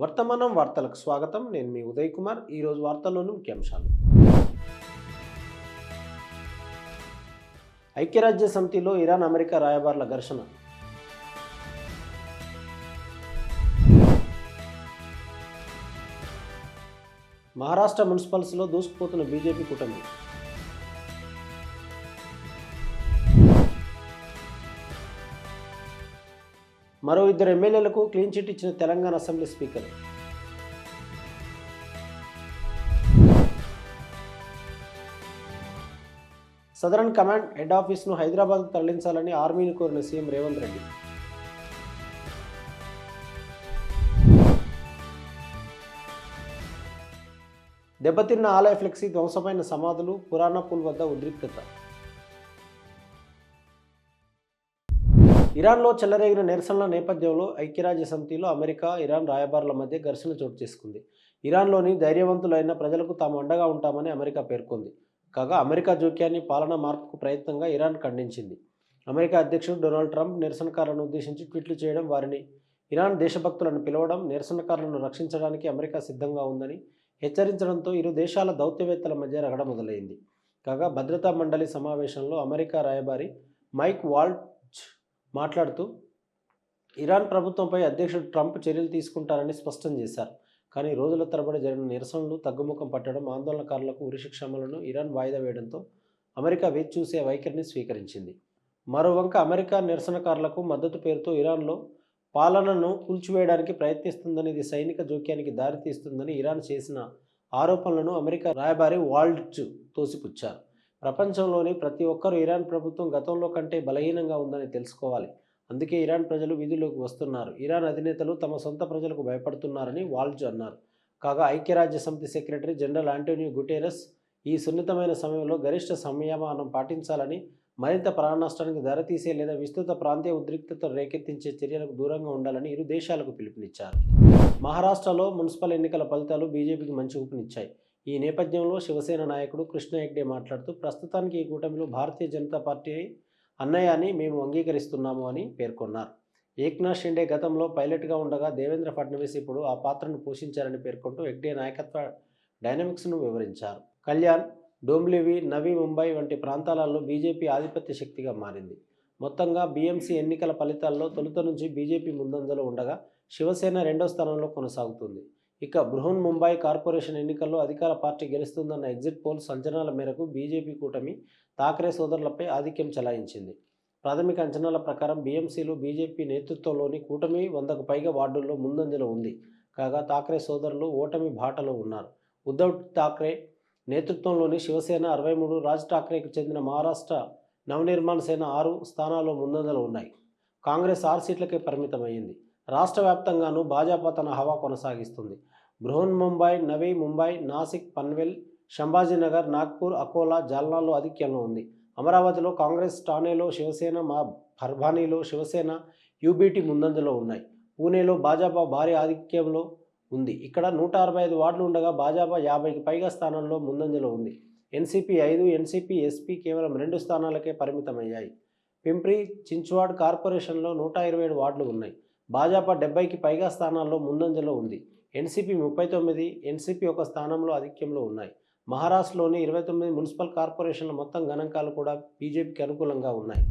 వర్తమానం వార్తలకు స్వాగతం. నేను మీ ఉదయ్ కుమార్. ఈరోజు వార్తల్లోని ముఖ్యాంశాలు ఐక్యరాజ్య సమితిలో ఇరాన్ అమెరికా రాయబారుల ఘర్షణ. మహారాష్ట్ర మున్సిపల్స్లో దూసుకుపోతున్న బీజేపీ కూటమి. మరో ఇద్దరు ఎమ్మెల్యేలకు క్లీన్ చిట్ ఇచ్చిన Telangana assembly speaker. Southern command head ఆఫీస్ను హైదరాబాద్కు తరలించాలని ఆర్మీని కోరిన సీఎం రేవంత్ రెడ్డి. దెబ్బతిన్న ఆలయ ఫ్లెక్సీ ధ్వంసమైన సమాధులు పురాణ పూల్ వద్ద ఉద్రిక్తత. ఇరాన్లో చెలరేగిన నిరసనల నేపథ్యంలో ఐక్యరాజ్య సమితిలో అమెరికా ఇరాన్ రాయబారుల మధ్య ఘర్షణ చోటు చేసుకుంది. ఇరాన్లోని ధైర్యవంతులైన ప్రజలకు తాము అండగా ఉంటామని అమెరికా పేర్కొంది. కాగా అమెరికా జోక్యాన్ని పాలన మార్పుకు ప్రయత్నంగా ఇరాన్ ఖండించింది. అమెరికా అధ్యక్షుడు డొనాల్డ్ ట్రంప్ నిరసనకారులను ఉద్దేశించి ట్వీట్లు చేయడం వారిని ఇరాన్ దేశభక్తులను పిలవడం నిరసనకారులను రక్షించడానికి అమెరికా సిద్ధంగా ఉందని హెచ్చరించడంతో ఇరు దేశాల దౌత్యవేత్తల మధ్య రగడ మొదలైంది. కాగా భద్రతా మండలి సమావేశంలో అమెరికా రాయబారి మైక్ వాల్ట్ మాట్లాడుతూ ఇరాన్ ప్రభుత్వంపై అధ్యక్షుడు ట్రంప్ చర్యలు తీసుకుంటారని స్పష్టం చేశారు. కానీ రోజుల తరబడి జరిగిన నిరసనలు తగ్గుముఖం పట్టడం ఆందోళనకారులకు ఉరిశిక్షమలను ఇరాన్ వాయిదా వేయడంతో అమెరికా వేచి చూసే వైఖరిని స్వీకరించింది. మరోవంక అమెరికా నిరసనకారులకు మద్దతు పేరుతో ఇరాన్లో పాలనను కూల్చివేయడానికి ప్రయత్నిస్తుందని ఇది సైనిక జోక్యానికి దారితీస్తుందని ఇరాన్ చేసిన ఆరోపణలను అమెరికా రాయబారి వాల్డ్చ్ తోసిపుచ్చారు. ప్రపంచంలోని ప్రతి ఒక్కరూ ఇరాన్ ప్రభుత్వం గతంలో కంటే బలహీనంగా ఉందని తెలుసుకోవాలి. అందుకే ఇరాన్ ప్రజలు వీధుల్లోకి వస్తున్నారు. ఇరాన్ అధినేతలు తమ సొంత ప్రజలకు భయపడుతున్నారని వాల్జ్ అన్నారు. కాగా ఐక్యరాజ్య సమితి సెక్రటరీ జనరల్ ఆంటోనియో గుటేరస్ ఈ సున్నితమైన సమయంలో గరిష్ట సంయమానం పాటించాలని మరింత ప్రాణనష్టానికి దారితీసే లేదా విస్తృత ప్రాంతీయ ఉద్రిక్తత రేకెత్తించే చర్యలకు దూరంగా ఉండాలని ఇరు దేశాలకు పిలుపునిచ్చారు. మహారాష్ట్రలో మున్సిపల్ ఎన్నికల ఫలితాలు బీజేపీకి మంచి ఊపునిచ్చాయి. ఈ నేపథ్యంలో శివసేన నాయకుడు కృష్ణ హెగ్డే మాట్లాడుతూ ప్రస్తుతానికి ఈ కూటమిలో భారతీయ జనతా పార్టీ అన్నయ్యాన్ని మేము అంగీకరిస్తున్నాము అని పేర్కొన్నారు. ఏక్నాథ్ షిండే గతంలో పైలట్గా ఉండగా దేవేంద్ర ఫడ్నవీస్ ఇప్పుడు ఆ పాత్రను పోషించారని పేర్కొంటూ హెగ్డే నాయకత్వ డైనమిక్స్ను వివరించారు. కళ్యాణ్ డోంబ్లివి నవీ ముంబై వంటి ప్రాంతాలలో బీజేపీ ఆధిపత్య శక్తిగా మారింది. మొత్తంగా బీఎంసీ ఎన్నికల ఫలితాల్లో తొలుత నుంచి బీజేపీ ముందంజలో ఉండగా శివసేన రెండో స్థానంలో కొనసాగుతుంది. ఇక బృహన్ ముంబై కార్పొరేషన్ ఎన్నికల్లో అధికార పార్టీ గెలుస్తుందన్న ఎగ్జిట్ పోల్స్ అంచనాల మేరకు బీజేపీ కూటమి థాకరే సోదరులపై ఆధిక్యం చెలాయించింది. ప్రాథమిక అంచనాల ప్రకారం బీఎంసీలో బీజేపీ నేతృత్వంలోని కూటమి వందకు పైగా వార్డుల్లో ముందంజలో ఉంది. కాగా థాక్రే సోదరులు ఓటమి బాటలో ఉన్నారు. ఉద్ధవ్ ఠాక్రే నేతృత్వంలోని శివసేన అరవై మూడు రాజ్ ఠాక్రేకు చెందిన మహారాష్ట్ర నవనిర్మాణ సేన ఆరు స్థానాల్లో ముందంజలో ఉన్నాయి. కాంగ్రెస్ ఆరు సీట్లకే పరిమితమైంది. రాష్ట్ర వ్యాప్తంగానూ భాజపా తన హవా కొనసాగిస్తుంది. బృహన్ ముంబై నవీ ముంబై నాసిక్ పన్వేల్ సంభాజీనగర్ నాగ్పూర్ అకోలా జాల్నాలో ఆధిక్యంలో ఉంది. అమరావతిలో కాంగ్రెస్ ఠానేలో శివసేన మా పర్భానీలో శివసేన యూబీటీ ముందంజలో ఉన్నాయి. పూణేలో భాజపా భారీ ఆధిక్యంలో ఉంది. ఇక్కడ నూట అరవై ఐదు వార్డులు ఉండగా భాజపా యాభైకి పైగా స్థానాల్లో ముందంజలో ఉంది. ఎన్సీపీ ఐదు ఎన్సీపీ ఎస్పీ కేవలం రెండు స్థానాలకే పరిమితమయ్యాయి. పింప్రి చించువాడ్ కార్పొరేషన్లో నూట ఇరవై ఏడు వార్డులు ఉన్నాయి. భాజపా డెబ్బైకి పైగా స్థానాల్లో ముందంజలో ఉంది. ఎన్సీపీ ముప్పై తొమ్మిది ఎన్సీపీ ఒక స్థానంలో ఆధిక్యంలో ఉన్నాయి. మహారాష్ట్రలోని ఇరవై తొమ్మిది మున్సిపల్ కార్పొరేషన్ల మొత్తం గణాంకాలు కూడా బీజేపీకి అనుకూలంగా ఉన్నాయి.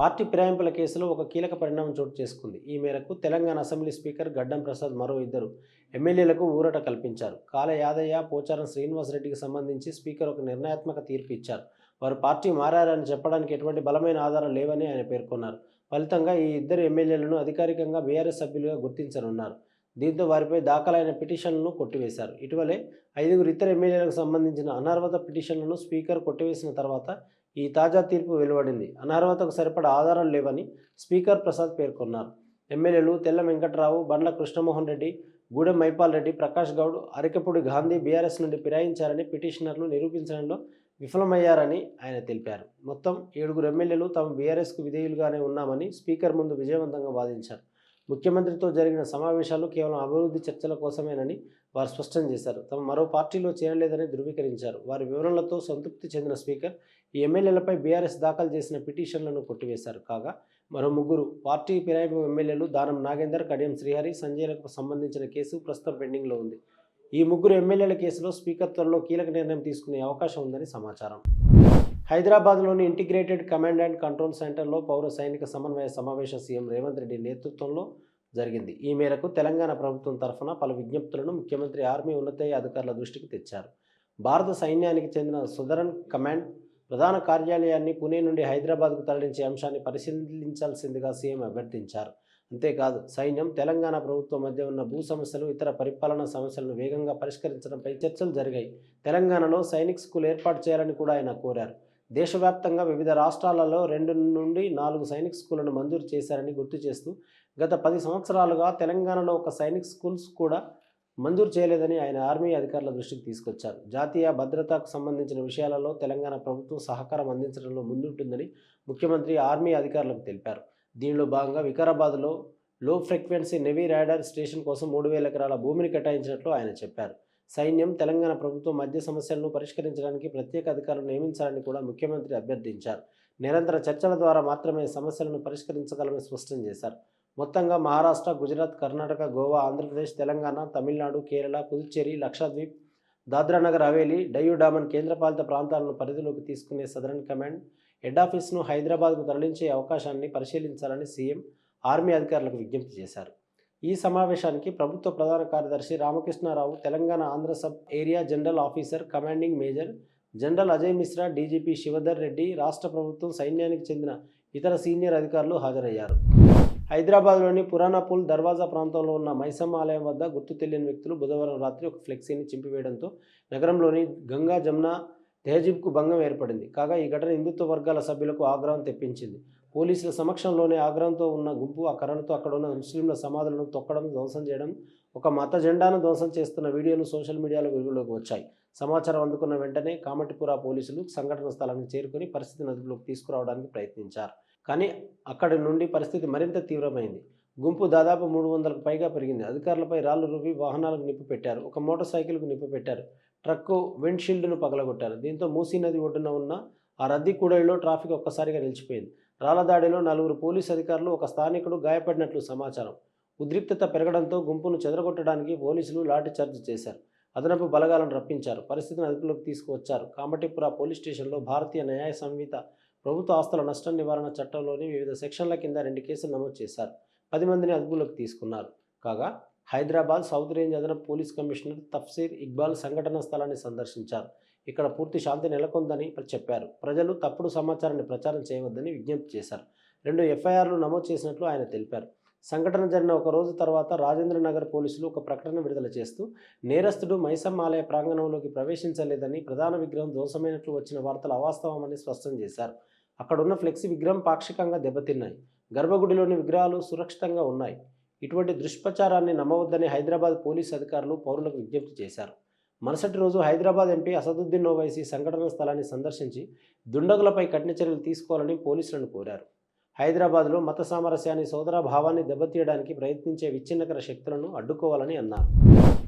పార్టీ ఫిరాయింపుల కేసులో ఒక కీలక పరిణామం చోటు చేసుకుంది. ఈ మేరకు తెలంగాణ అసెంబ్లీ స్పీకర్ గడ్డం ప్రసాద్ మరో ఇద్దరు ఎమ్మెల్యేలకు ఊరట కల్పించారు. కాల యాదయ్య పోచారం శ్రీనివాసరెడ్డికి సంబంధించి స్పీకర్ ఒక నిర్ణయాత్మక తీర్పు ఇచ్చారు. వారు పార్టీ మారారని చెప్పడానికి ఎటువంటి బలమైన ఆధారం లేవని ఆయన పేర్కొన్నారు. ఫలితంగా ఈ ఇద్దరు ఎమ్మెల్యేలను అధికారికంగా బీఆర్ఎస్ సభ్యులుగా గుర్తించనున్నారు. దీంతో వారిపై దాఖలైన పిటిషన్లను కొట్టివేశారు. ఇటీవలే ఐదుగురు ఇతర ఎమ్మెల్యేలకు సంబంధించిన అనర్హత పిటిషన్లను స్పీకర్ కొట్టివేసిన తర్వాత ఈ తాజా తీర్పు వెలువడింది. అనర్హతకు సరిపడా ఆధారాలు లేవని స్పీకర్ ప్రసాద్ పేర్కొన్నారు. ఎమ్మెల్యేలు తెల్ల వెంకట్రావు బండ్ల కృష్ణమోహన్ రెడ్డి గూడెం మైపాల్ రెడ్డి ప్రకాష్ గౌడ్ అరకపూడి గాంధీ బీఆర్ఎస్ నుండి ఫిరాయించారని పిటిషనర్లు నిరూపించడంలో విఫలమయ్యారని ఆయన తెలిపారు. మొత్తం ఏడుగురు ఎమ్మెల్యేలు తాము బీఆర్ఎస్కు విధేయులుగానే ఉన్నామని స్పీకర్ ముందు విజయవంతంగా వాదించారు. ముఖ్యమంత్రితో జరిగిన సమావేశాలు కేవలం అభివృద్ధి చర్చల కోసమేనని వారు స్పష్టం చేశారు. తమ మరో పార్టీలో చేరలేదని ధృవీకరించారు. వారి వివరణలతో సంతృప్తి చెందిన స్పీకర్ ఈ ఎమ్మెల్యేలపై బీఆర్ఎస్ దాఖలు చేసిన పిటిషన్లను కొట్టివేశారు. కాగా మరో ముగ్గురు పార్టీ ఫిరాయింపు ఎమ్మెల్యేలు దానం నాగేందర్ కడియం శ్రీహరి సంజయ్లకు సంబంధించిన కేసు ప్రస్తుతం పెండింగ్లో ఉంది. ఈ ముగ్గురు ఎమ్మెల్యేల కేసులో స్పీకర్ త్వరలో కీలక నిర్ణయం తీసుకునే అవకాశం ఉందని సమాచారం. హైదరాబాద్లోని ఇంటిగ్రేటెడ్ కమాండ్ అండ్ కంట్రోల్ సెంటర్లో పౌర సైనిక సమన్వయ సమావేశం సీఎం రేవంత్ రెడ్డి నేతృత్వంలో జరిగింది. ఈ మేరకు తెలంగాణ ప్రభుత్వం తరఫున పలు విజ్ఞప్తులను ముఖ్యమంత్రి ఆర్మీ ఉన్నతయ అధికారుల దృష్టికి తెచ్చారు. భారత సైన్యానికి చెందిన సుదరన్ కమాండ్ ప్రధాన కార్యాలయాన్ని పుణే నుండి హైదరాబాద్కు తరలించే అంశాన్ని పరిశీలించాల్సిందిగా సీఎం అభ్యర్థించారు. అంతేకాదు సైన్యం తెలంగాణ ప్రభుత్వం మధ్య ఉన్న భూ సమస్యలు ఇతర పరిపాలనా సమస్యలను వేగంగా పరిష్కరించడంపై చర్చలు జరిగాయి. తెలంగాణలో సైనిక్ స్కూల్ ఏర్పాటు చేయాలని కూడా ఆయన కోరారు. దేశవ్యాప్తంగా వివిధ రాష్ట్రాలలో రెండు నుండి నాలుగు సైనిక్ స్కూళ్ళను మంజూరు చేశారని గుర్తు చేస్తూ గత పది సంవత్సరాలుగా తెలంగాణలో ఒక సైనిక్ స్కూల్స్ కూడా మంజూరు చేయలేదని ఆయన ఆర్మీ అధికారుల దృష్టికి తీసుకొచ్చారు. జాతీయ భద్రతకు సంబంధించిన విషయాలలో తెలంగాణ ప్రభుత్వం సహకారం అందించడంలో ముందుంటుందని ముఖ్యమంత్రి ఆర్మీ అధికారులకు తెలిపారు. దీనిలో భాగంగా వికారాబాద్లో లో ఫ్రీక్వెన్సీ నెవీ రాడార్ స్టేషన్ కోసం మూడు వేల ఎకరాల భూమిని కేటాయించినట్లు ఆయన చెప్పారు. సైన్యం తెలంగాణ ప్రభుత్వం మధ్య సమస్యలను పరిష్కరించడానికి ప్రత్యేక అధికారులు నియమించాలని కూడా ముఖ్యమంత్రి అభ్యర్థించారు. నిరంతర చర్చల ద్వారా మాత్రమే సమస్యలను పరిష్కరించగలమని స్పష్టం చేశారు. మొత్తంగా మహారాష్ట్ర గుజరాత్ కర్ణాటక గోవా ఆంధ్రప్రదేశ్ తెలంగాణ తమిళనాడు కేరళ పుదుచ్చేరి లక్షద్వీప్ దాద్రానగర్ హవేలీ డయ్యూ డామన్ కేంద్రపాలిత ప్రాంతాలను పరిధిలోకి తీసుకునే సదరన్ కమాండ్ హెడ్ ఆఫీస్ను హైదరాబాద్కు తరలించే అవకాశాన్ని పరిశీలించాలని సీఎం ఆర్మీ అధికారులకు విజ్ఞప్తి చేశారు. ఈ సమావేశానికి ప్రభుత్వ ప్రధాన కార్యదర్శి Ramakrishnarao Telangana Andhra sub area general officer commanding major general Ajay Mishra DGP Shivadhar Reddy రాష్ట్ర ప్రభుత్వం సైన్యానికి చెందిన ఇతర సీనియర్ అధికారులు హాజరయ్యారు. హైదరాబాద్లోని పురాణపూల్ దర్వాజా ప్రాంతంలో ఉన్న మైసమ్మ ఆలయం వద్ద గుర్తు తెలియని వ్యక్తులు బుధవారం రాత్రి ఒక ఫ్లెక్సీని చింపివేయడంతో నగరంలోని గంగా జమున తెహజీబ్కు భంగం ఏర్పడింది. కాగా ఈ ఘటన హిందుత్వ వర్గాల సభ్యులకు ఆగ్రహం తెప్పించింది. పోలీసుల సమక్షంలోనే ఆగ్రహంతో ఉన్న గుంపు ఆ కర్రలతో అక్కడ ఉన్న ముస్లింల సమాధులను తొక్కడం ధ్వంసం చేయడం ఒక మత జెండాను ధ్వంసం చేస్తున్న వీడియోలు సోషల్ మీడియాలో వెలుగులోకి వచ్చాయి. సమాచారం అందుకున్న వెంటనే కామటిపుర పోలీసులు సంఘటన స్థలానికి చేరుకొని పరిస్థితిని అదుపులోకి తీసుకురావడానికి ప్రయత్నించారు. కానీ అక్కడి నుండి పరిస్థితి మరింత తీవ్రమైంది. గుంపు దాదాపు మూడు వందలకు పైగా పెరిగింది. అధికారులపై రాళ్ళు రువి వాహనాలకు నిప్పు పెట్టారు. ఒక మోటార్ సైకిల్కు నిప్పు పెట్టారు. ట్రక్కు విండ్షీల్డ్ను పగలగొట్టారు. దీంతో మూసీ నది ఒడ్డున ఉన్న ఆ రద్దీ కూడలిలో ట్రాఫిక్ ఒక్కసారిగా నిలిచిపోయింది. రాళ్ళ దాడిలో నలుగురు పోలీసు అధికారులు ఒక స్థానికుడు గాయపడినట్లు సమాచారం. ఉద్రిక్తత పెరగడంతో గుంపును చెదరగొట్టడానికి పోలీసులు లాఠీచార్జ్ చేశారు. అదనపు బలగాలను రప్పించారు. పరిస్థితిని అదుపులోకి తీసుకువచ్చారు. కామటిపుర పోలీస్ స్టేషన్లో భారతీయ న్యాయ సంహిత ప్రభుత్వ ఆస్తుల నష్టం నివారణ చట్టంలోని వివిధ సెక్షన్ల కింద రెండు కేసులు నమోదు చేశారు. పది మందిని అదుపులోకి తీసుకున్నారు. కాగా హైదరాబాద్ సౌత్ రేంజ్ అదనపు పోలీస్ కమిషనర్ తఫ్సీర్ ఇక్బాల్ సంఘటనా స్థలాన్ని సందర్శించారు. ఇక్కడ పూర్తి శాంతి నెలకొందని చెప్పారు. ప్రజలు తప్పుడు సమాచారాన్ని ప్రచారం చేయవద్దని విజ్ఞప్తి చేశారు. రెండు ఎఫ్ఐఆర్లు నమోదు చేసినట్లు ఆయన తెలిపారు. సంఘటన జరిగిన ఒక రోజు తర్వాత రాజేంద్రనగర్ పోలీసులు ఒక ప్రకటన విడుదల చేస్తూ నేరస్తుడు మైసమ్మ ఆలయ ప్రాంగణంలోకి ప్రవేశించలేదని ప్రధాన విగ్రహం దోషమైనట్లు వచ్చిన వార్తలు అవాస్తవమని స్పష్టం చేశారు. అక్కడున్న ఫ్లెక్సీ విగ్రహం పాక్షికంగా దెబ్బతిన్నాయి. గర్భగుడిలోని విగ్రహాలు సురక్షితంగా ఉన్నాయి. ఇటువంటి దుష్ప్రచారాన్ని నమ్మవద్దని హైదరాబాద్ పోలీసు అధికారులు పౌరులకు విజ్ఞప్తి చేశారు. మరుసటి రోజు హైదరాబాద్ ఎంపీ అసదుద్దీన్ ఓవైసీ సంఘటన స్థలాన్ని సందర్శించి దుండగులపై కఠిన చర్యలు తీసుకోవాలని పోలీసులను కోరారు. హైదరాబాద్లో మత సామరస్యాన్ని సోదరభావాన్ని దెబ్బతీయడానికి ప్రయత్నించే విచ్ఛిన్నకర శక్తులను అడ్డుకోవాలని అన్నారు.